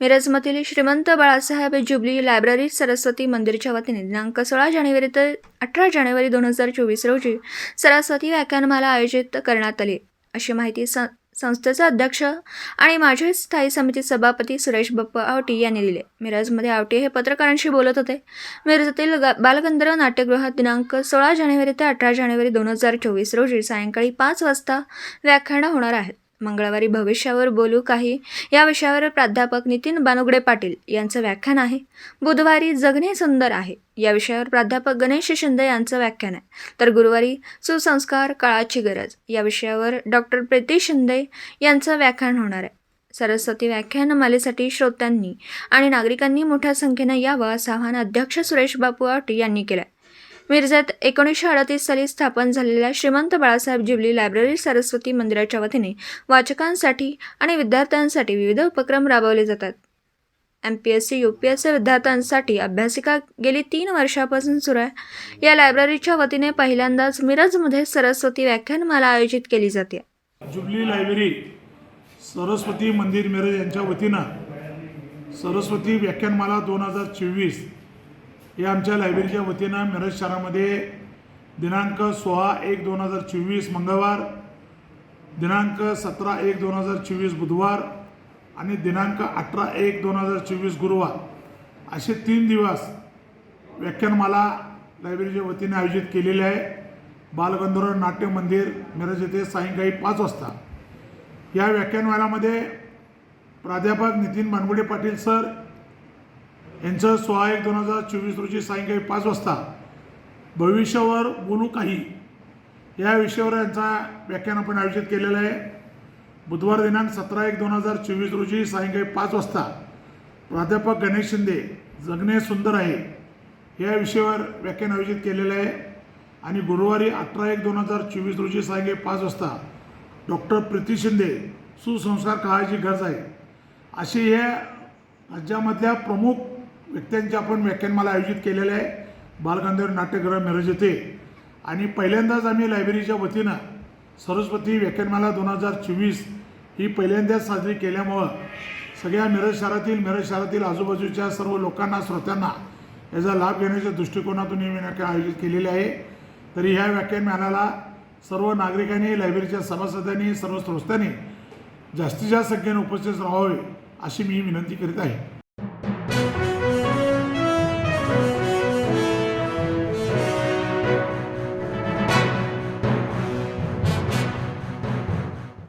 मिरजमधील श्रीमंत Balasaheb jubilee library Saraswati मंदिरच्या वतीने दिनांक सोळा जानेवारी ते अठरा जानेवारी दोन हजार चोवीस रोजी सरस्वती व्याख्यानमाला आयोजित करण्यात आली. अशी माहिती स संस्थेचे अध्यक्ष आणि माझे स्थायी समिती सभापती सुरेश बप्पा आवटी यांनी दिले. मिरजमध्ये आवटी हे पत्रकारांशी बोलत होते. मिरजतील बालगंधर्व नाट्यगृहात दिनांक सोळा जानेवारी ते अठरा जानेवारी दोन हजार चोवीस रोजी सायंकाळी पाच वाजता व्याख्यानं होणार आहेत. मंगळवारी भविष्यावर बोलू काही? या विषयावर प्राध्यापक नितीन बानुगडे पाटील यांचं व्याख्यान आहे. बुधवारी जगणे सुंदर आहे. या विषयावर प्राध्यापक गणेश शिंदे यांचं व्याख्यान आहे. तर गुरुवारी सुसंस्कार काळाची गरज. या विषयावर डॉक्टर प्रीती शिंदे यांचं व्याख्यान होणार आहे. सरस्वती व्याख्यानमालेसाठी श्रोत्यांनी आणि नागरिकांनी मोठ्या संख्येनं यावं असं आवाहन अध्यक्ष सुरेश बापू आवटी यांनी केलं आहे मिरजेत एकोणीसशे अडतीस साली स्थापन झालेल्या श्रीमंत बाळासाहेब जिवली लायब्ररी सरस्वती मंदिराच्या वतीने वाचकांसाठी आणि विद्यार्थ्यांसाठी विविध उपक्रम राबवले जातात. M P S C U P S C विद्यार्थ्यांसाठी अभ्यासिका गेली तीन वर्षापासून सुरू आहे. या लायब्ररीच्या वतीने पहिल्यांदाच मिरजमध्ये सरस्वती व्याख्यानमाला आयोजित केली जाते. जुबली लायब्ररी सरस्वती मंदिर मिरज यांच्या वतीनं सरस्वती व्याख्यानमाला दोन हजार चोवीस या आमच्या लायब्ररीच्या वतीनं मिरज शहरामध्ये दिनांक सोळा एक दोन हजार चोवीस मंगळवार दिनांक सतरा एक दोन हजार चोवीस बुधवार आणि दिनांक अठरा एक दोन हजार चोवीस गुरुवार असे तीन दिवस व्याख्यानमाला लायब्ररीच्या वतीने आयोजित केलेले आहे. बालगंधर्व नाट्य मंदिर मिरज येथे सायंकाळी पाच वाजता. या व्याख्यानमालामध्ये प्राध्यापक नितीन मानगुडे पाटील सर यांचं सोळा एक दोन हजार चोवीस रोजी सायंकाळी पाच वाजता भविष्यावर बोलू काही या विषयावर यांचा व्याख्यान आपण आयोजित केलेलं आहे. बुधवार दिनांक सतरा एक दोन हजार चोवीस रोजी सायंकाळी पाच वाजता प्राध्यापक गणेश शिंदे जगणे सुंदर आहे या विषयावर व्याख्यान आयोजित केलेलं आहे. आणि गुरुवारी अठरा एक दोन हजार चोवीस रोजी सायंकाळी पाच वाजता डॉक्टर प्रीती शिंदे सुसंस्कार काळाची गरज आहे. अशी हे राज्यामधल्या प्रमुख व्यक्त्यांचे आपण व्याख्यानमाला आयोजित केलेलं आहे. बालगंधर्व नाट्यगृह मिरज येथे आणि पहिल्यांदाच आम्ही लायब्ररीच्या वतीनं सरस्वती व्याख्यानमाला दोन हजार चोवीस ही पहिल्यांदाच साजरी केल्यामुळं सगळ्या मिरज शहरातील मिरज शहरातील आजूबाजूच्या सर्व लोकांना श्रोत्यांना याचा लाभ घेण्याच्या दृष्टिकोनातून ही व्याख्यान आयोजित केलेले आहे. तरी ह्या व्याख्यानमालाला सर्व नागरिकांनी लायब्ररीच्या सभासदांनी सर्व स्रोतांनी जास्तीत जास्त संख्येने उपस्थित राहावे अशी मी विनंती करीत आहे.